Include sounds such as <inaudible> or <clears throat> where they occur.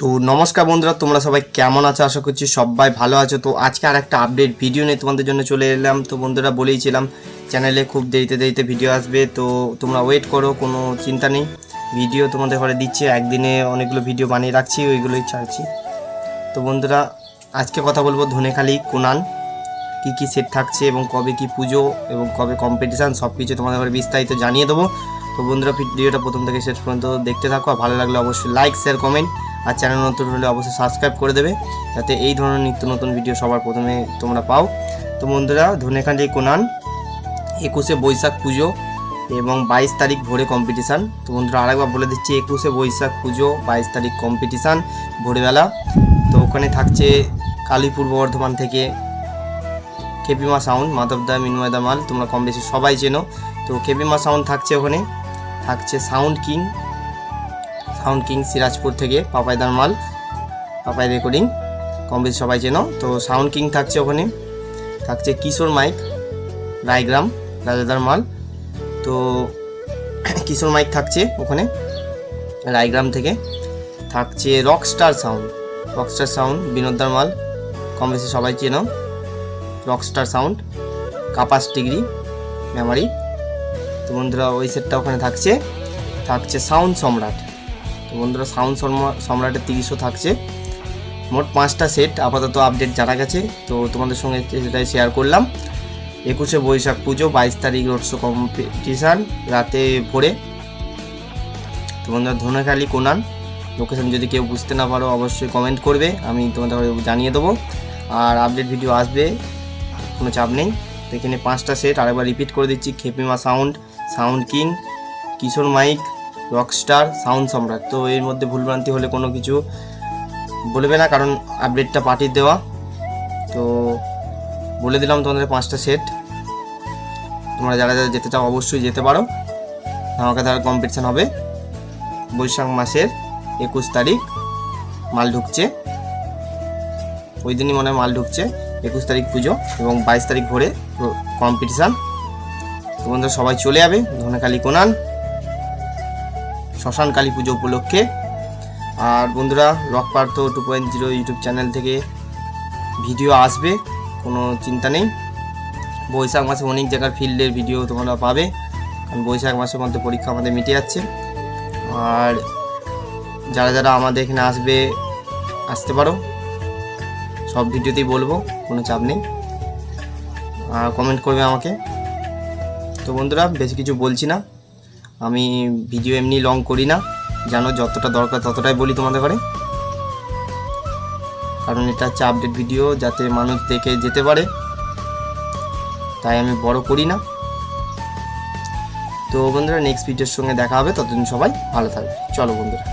তো নমস্কার বন্ধুরা, তোমরা সবাই কেমন আছো? আশা করছি সবাই ভালো আছো। তো আজকে আর একটা আপডেট ভিডিও নিয়ে তোমাদের জন্য চলে এলাম। তো বন্ধুরা, বলেইছিলাম চ্যানেলে খুব দেরিতে দেরিতে ভিডিও আসবে। তো তোমরা ওয়েট করো, কোনো চিন্তা নেই। ভিডিও তোমাদের ঘরে দিচ্ছে, একদিনে অনেকগুলো ভিডিও বানিয়ে রাখছি, ওইগুলোই ছাড়ছি। তো বন্ধুরা, আজকে কথা বলব ধনেখালি, কোনান। কী কী সেট থাকছে এবং কবে কি পুজো এবং কবে কম্পিটিশান সব কিছু তোমাদের ঘরে বিস্তারিত জানিয়ে দেবো। তো বন্ধুরা ভিডিওটা প্রথম থেকে শেষ পর্যন্ত দেখতে থাকো। আর ভালো লাগলে অবশ্যই লাইক শেয়ার কমেন্ট আর চ্যানেল নতুন হলে অবশ্যই সাবস্ক্রাইব করে দেবে, যাতে এই ধরনের নিত্য নতুন ভিডিও সবার প্রথমে তোমরা পাও। তো বন্ধুরা ধনেখালি কোনান, একুশে বৈশাখ পুজো এবং বাইশ তারিখ ভোরে কম্পিটিশান তো বন্ধুরা, আরেকবার বলে দিচ্ছি, একুশে বৈশাখ পুজো, বাইশ তারিখ কম্পিটিশান ভোরবেলা। তো ওখানে থাকছে কালী পূর্ব বর্ধমান থেকে কেপিমা সাউন্ড মাধবদা, মিনময়দা মাল, তোমরা কম বেশি সবাই চেনো। তো কেপিমা সাউন্ড থাকছে ওখানে, থাকছে sound king sound king Sirajpur থেকে পাপাইদার মাল পাপাই রেকর্ডিং, কম বেশি সবাই চেনো। তো সাউন্ড কিং থাকছে ওখানে। থাকছে কিশোর মাইক, রায়গ্রাম রাজাদার মাল তো <clears throat> কিশোর মাইক থাকছে ওখানে, রায়গ্রাম থেকে। থাকছে রকস্টার সাউন্ড রকস্টার সাউন্ড বিনোদার মাল কম বেশি সবাই চেনো। রকস্টার সাউন্ড, কাপাস ডিগ্রি, মেমারি। তো বন্ধুরা, ওই সেটটা ওখানে থাকছে। থাকছে সাউন্ড সম্রাট। তো বন্ধুরা, সাউন্ড সম্রা- সম্রাটের তিরিশও থাকছে। মোট পাঁচটা সেট আপাতত আপডেট জানা গেছে। তো তোমাদের সঙ্গে সেটাই শেয়ার করলাম। একুশে বৈশাখ পুজো, বাইশ তারিখ রোড শো কম্পিটিশান রাতে ভোরে। তো বন্ধুরা, ধনেখালি কোনান। লোকেশন যদি কেউ বুঝতে না পারো, অবশ্যই কমেন্ট করবে। আমি তোমাদের জানিয়ে দেবো। আর আপডেট ভিডিও আসবে, কোনো চাপ নেই। তো এখানে পাঁচটা সেট আরেকবার রিপিট করে দিচ্ছি। Khepima sound sound king Kishore mike rockstar sound সম্রাট। তো এর মধ্যে ভুলভ্রান্তি হলে কোনো কিছু বলবে না, কারণ আপডেটটা পাঠিয়ে দেওয়া। তো বলে দিলাম তোমাদের পাঁচটা সেট তোমরা যারা যারা যেতে চাও অবশ্যই যেতে পারো। ধামাকা ধারা কম্পিটিশান হবে। বৈশাখ মাসের একুশ তারিখ, মাল ঢুকছে। ওই দিনই মনে হয় মাল ঢুকছে, একুশ তারিখ পুজো এবং বাইশ তারিখ ভোরে কম্পিটিশান তো বন্ধুরা সবাই চলে যাবে, ধনেখালি কোনান। শ্মশান কালী পুজো উপলক্ষে। আর বন্ধুরা, rock Partha two point zero YouTube channel থেকে ভিডিও আসবে, কোনো চিন্তা নেই। বৈশাখ মাসে অনেক জায়গার ফিল্ডের ভিডিও তোমরা পাবে, কারণ বৈশাখ মাসের মধ্যে পরীক্ষা আমাদের মিটে যাচ্ছে। আর যারা যারা আমাদের এখানে আসবে, আসতে পারো। সব ভিডিওতেই বলব, কোনো চাপ নেই। আর কমেন্ট করবে আমাকে। তো বন্ধুরা, বেশি কিছু বলছি না। আমি ভিডিও এমনি লং করি না। জানো, যতটা দরকার ততটাই বলি তোমাদের ঘরে। কারণ এটা হচ্ছে আপডেট ভিডিও যাতে মানুষ দেখে যেতে পারে। তাই আমি বড় করি না। তো বন্ধুরা নেক্সট ভিডিওর সঙ্গে দেখা হবে। ততদিন সবাই ভালো থাকবে। চলো বন্ধুরা।